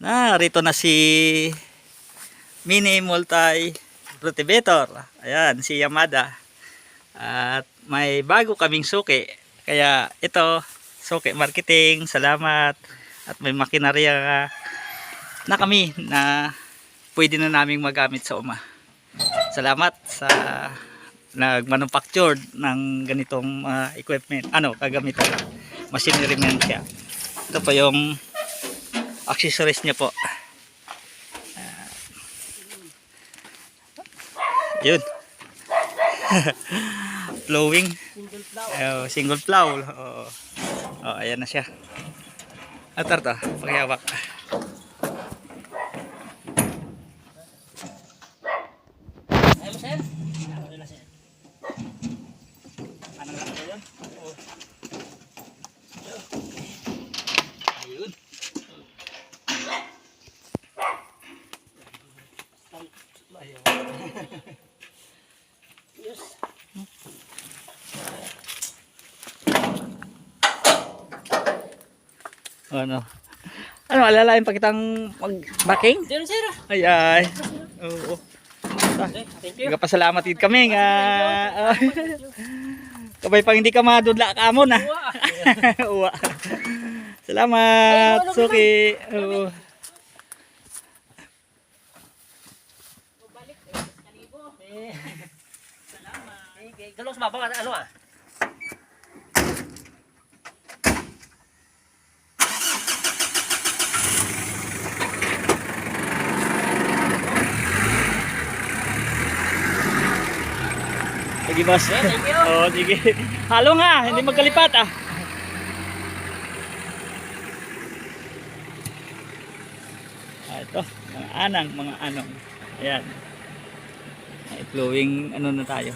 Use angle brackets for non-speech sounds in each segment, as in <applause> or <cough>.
Narito na si Mini Multi Cultivator. Ayan, si Yamada. At may bago kaming suki. Kaya ito, suki marketing. Salamat. At may makinarya na kami na pwede na naming magamit sa uma. Salamat sa nag-manufactured ng ganitong ah, equipment. Ano, kagamitan. Machinery man siya. Ito pa yung accessories niya po. Ah. yun. <laughs> Flowing. Single plow. Oh, single plow. Oo. Oh, ayan na siya. Atar to, paghihawak. Ayaw mo, sir? Ayaw na, sir. Anong lang ba yun? Oo. Ayun. Ayaw. Yes. Ano? Ano, alalain pa kitang mag-backing? Diyan, sir. Ay, ay. Oo. Okay, Thank you. Nagpasalamat din kami nga. Kabay pang hindi ka madudla ka mo na. Uwa. Salamat, Suki. Oo. Eh, <laughs> Salamat. Eh, Galong sumabaw, ano ah? Sige, boss. Oo, <laughs> sige. Halo nga, hindi magkalipat ah. Ah, ito, mga anang, mga anong. Ayan. Ay, flowing ano na tayo.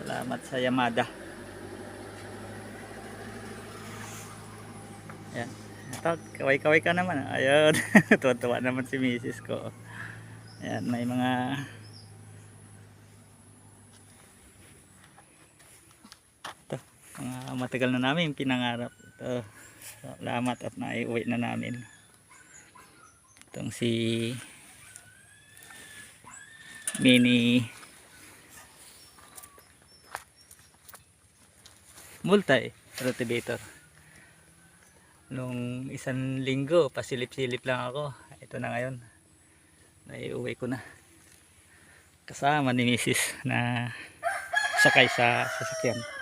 Salamat sa Yamada. Ayan. Ito, kaway-kaway ka naman. ah. Ayun. <laughs> Tuwa-tuwa naman si misis ko. Ayan, may mga mga matagal na namin pinangarap. Ito, salamat at naiuwi na namin. Itong si mini multi cultivator. Nung isang linggo, pasilip-silip lang ako. Ito na ngayon. Naiuwi ko na. Kasama ni Mrs. na sakay sa sasakyan.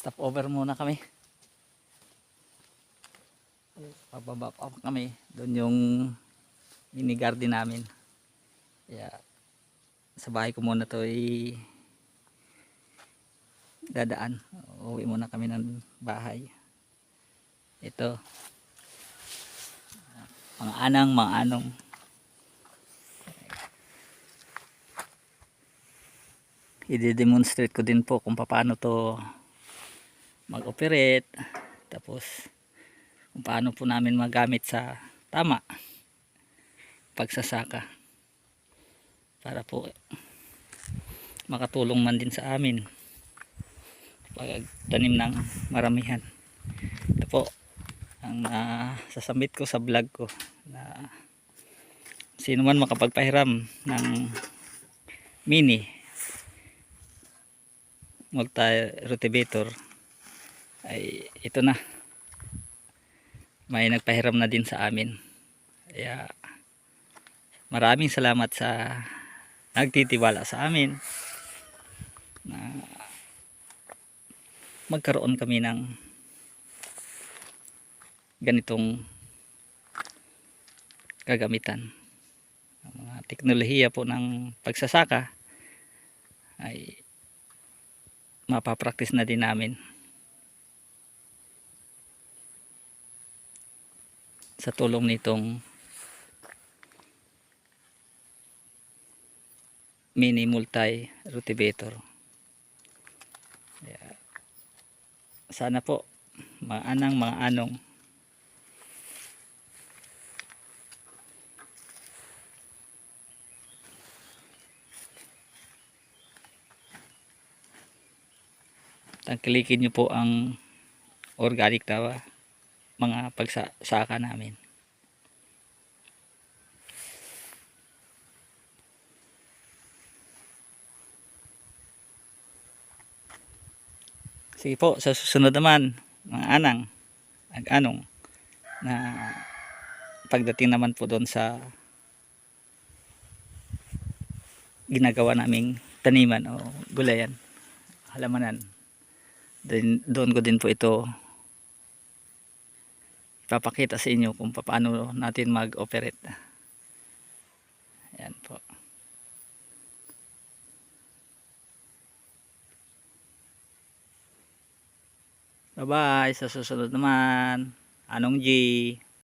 Stop over muna kami. Pababa pa kami. Doon yung mini garden namin. Kaya sa bahay ko muna to i dadaan. Uwi muna kami ng bahay. Ito. Mga anang, mga anong. i-demonstrate ko din po kung paano to mag-operate. Tapos kung paano po namin magamit sa tama pagsasaka para po makatulong man din sa amin pagtanim ng maramihan. Ito po ang uh, sasambit ko sa vlog ko na sino man makapagpahiram ng mini multi-rotivator ay ito na. May nagpahiram na din sa amin. Kaya maraming salamat sa nagtitiwala sa amin na magkaroon kami ng ganitong kagamitan. Ang mga teknolohiya po ng pagsasaka ay mapapraktis na din namin sa tulong nitong mini multi rotivator sana po mga anang mga anong tangkilikin nyo po ang organic na mga pagsasaka namin. Sige po, sa susunod naman, mga anang, ag anong, na pagdating naman po doon sa ginagawa naming taniman o gulayan, halamanan. Then, doon ko din po ito ipapakita sa inyo kung paano natin mag-operate. Ayan po. Bye-bye. Sa susunod naman. Anong G?